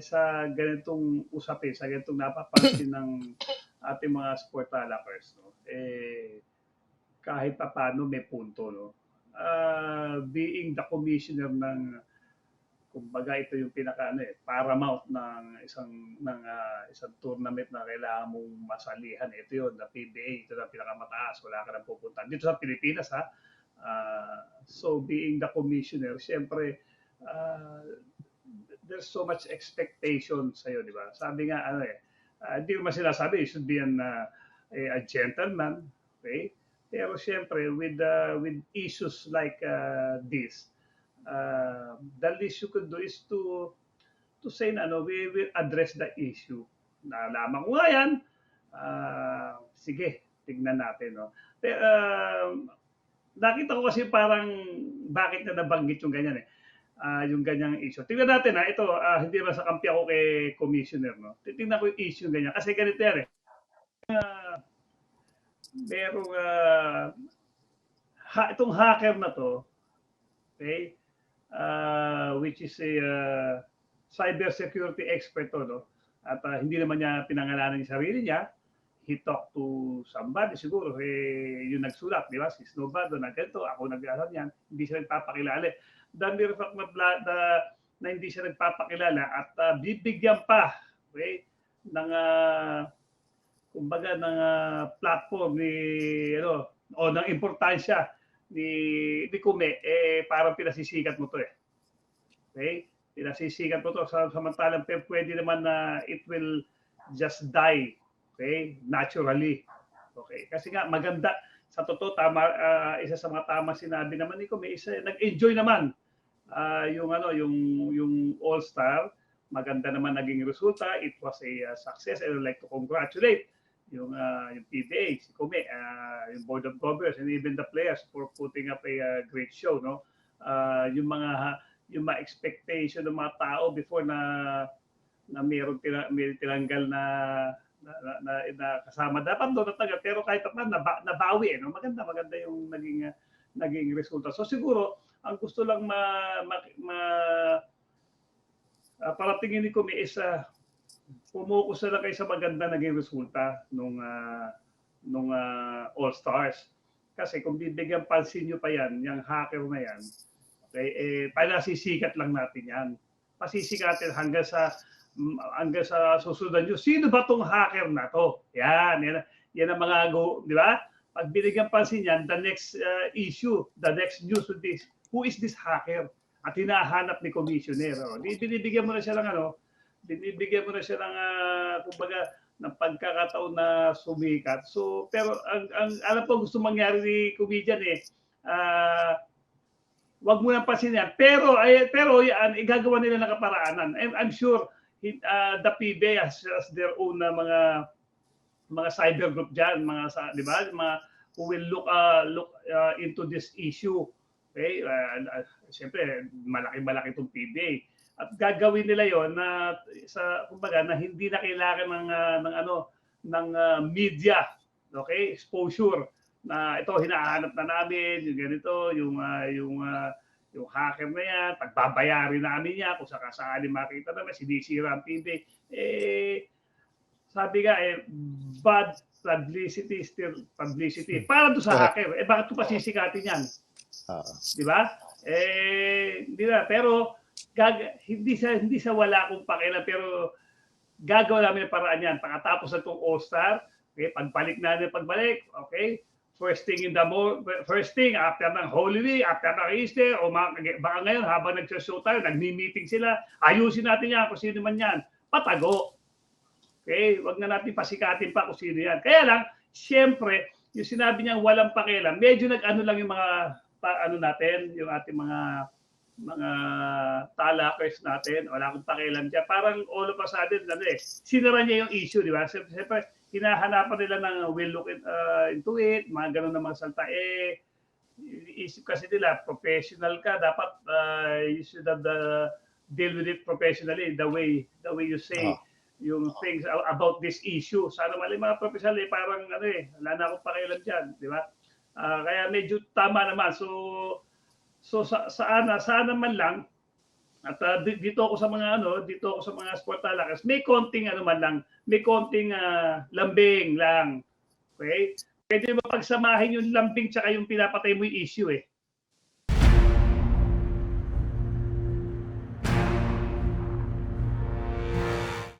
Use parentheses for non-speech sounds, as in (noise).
sa ganitong usapin, sa ganitong napapansin (coughs) ng ating mga sport talakers, no? eh, kahit pa paano may punto, no? Ah, being the commissioner ng kumbaga ito yung pinaka ano eh, paramount ng isang ng ah, isang tournament na kailangan mong masalihan. Ito yun, the PBA, ito na pinakamataas, wala ka nang pupuntahan. Dito sa Pilipinas ha. Ah, so being the commissioner, syempre ah, there's so much expectation sa iyo, di ba? Sabi nga ano eh, ah, hindi uh, naman sinasabi you should be an, ah, a, a gentleman, okay? Pero syempre with uh, with issues like uh, this, uh, the least you could do is to to say na ano, we will address the issue. Nalaman ko nga yan. Uh, sige, tignan natin. No? Pero, uh, nakita ko kasi parang bakit na nabanggit yung ganyan eh. Uh, yung ganyang issue. Tingnan natin ha, ito, uh, hindi naman sa kampi ako kay commissioner. No? Tingnan ko yung issue ganyan. Kasi ganito yan eh. Uh, merong uh, ha, itong hacker na to, okay, uh, which is a uh, cyber security expert to, no? At uh, hindi naman niya pinangalanan yung sarili niya. He talked to somebody siguro, eh, yung nagsulat, di ba? Si Snowbad, na ganito, ako nag-alam yan, hindi siya nagpapakilala. Fact na, na, na hindi siya nagpapakilala at uh, bibigyan pa, okay, ng uh, kumbaga ng uh, platform ni ano o ng importansya ni ni Kume eh parang pinasisikat mo to eh. Okay? Pinasisikat mo to sa samantalang pwede naman na it will just die okay naturally. Okay? Kasi nga maganda sa totoo tama uh, isa sa mga tama sinabi naman ni Kume isa nag-enjoy naman uh, yung ano yung yung All-Star maganda naman naging resulta it was a uh, success I would like to congratulate yung uh, yung PBA, si Kume, uh, yung Board of Governors and even the players for putting up a uh, great show, no? Uh, yung mga yung mga expectation ng mga tao before na na mayroong tira, may tinanggal na na, na, na, na kasama dapat doon natagal pero kahit na nabawi eh, no? maganda maganda yung naging uh, naging resulta so siguro ang gusto lang ma, ma, ma uh, paratingin ni Kume is uh, pumukus na lang kayo sa maganda naging resulta nung uh, nung uh, All Stars. Kasi kung bibigyan pansin nyo pa yan, yung hacker na yan, okay, eh, panasisikat lang natin yan. Pasisikatin hanggang sa hanggang sa susunod nyo. Sino ba tong hacker na to? Yan, yan, yan ang mga go, di ba? Pag binigyan pansin yan, the next uh, issue, the next news would be, who is this hacker? At hinahanap ni commissioner. Oh. Binibigyan mo na siya ng ano, binibigyan mo na siya ng uh, kumbaga ng pagkakataon na sumikat. So, pero ang, ang alam ko gusto mangyari ni comedian eh, uh, wag mo nang pasin. Pero, ay, pero yan, igagawa nila ng kaparaanan. I'm, I'm sure uh, the PBA has, has their own uh, mga mga cyber group diyan, mga di ba? Mga who will look uh, look uh, into this issue. Okay? Uh, Siyempre, malaki-malaki itong PBA at gagawin nila yon na sa kumbaga na hindi na kailangan ng uh, ng ano ng uh, media okay? Exposure. Na ito hinahanap na namin yung ganito yung uh, yung uh, yung hacker na yan pagbabayarin namin niya kung sakasakali makita na sinisira ang PB eh sabi nga eh bad publicity still publicity. Para do sa hacker eh bakit ko pa sisikatin yan uh di ba eh hindi na pero gag hindi sa hindi sa wala akong pakialam pero gagawa namin ng paraan yan. Pagkatapos na itong All-Star, okay, pagbalik natin pagbalik, okay, first thing in the mo first thing after ng Holy Week, after ng Easter, o baka ngayon habang nagsashow tayo, nagmi-meeting sila, ayusin natin yan kung sino man yan. Patago. Okay, wag na natin pasikatin pa kung sino yan. Kaya lang, siyempre, yung sinabi niya walang pakialam, medyo nag-ano lang yung mga pa, ano natin, yung ating mga mga talakers natin, wala akong pakialam dyan. Parang all of a sudden, ano eh, sinara niya yung issue, di ba? Siyempre, hinahanapan nila ng will look in, uh, into it, mga ganun na mga salta. Eh, isip kasi nila, professional ka, dapat uh, you should have the, deal with it professionally, the way, the way you say oh. yung things about this issue. Sana mali mga professional eh, parang ano eh, wala na akong pakialam dyan, di ba? Uh, kaya medyo tama naman. So, So sa sana sana man lang At di- dito ako sa mga ano, dito ako sa mga sport talakas, may konting ano man lang, may konting ah, lambing lang. Okay? Pwede mo pagsamahin yung lambing tsaka yung pinapatay mo yung issue eh.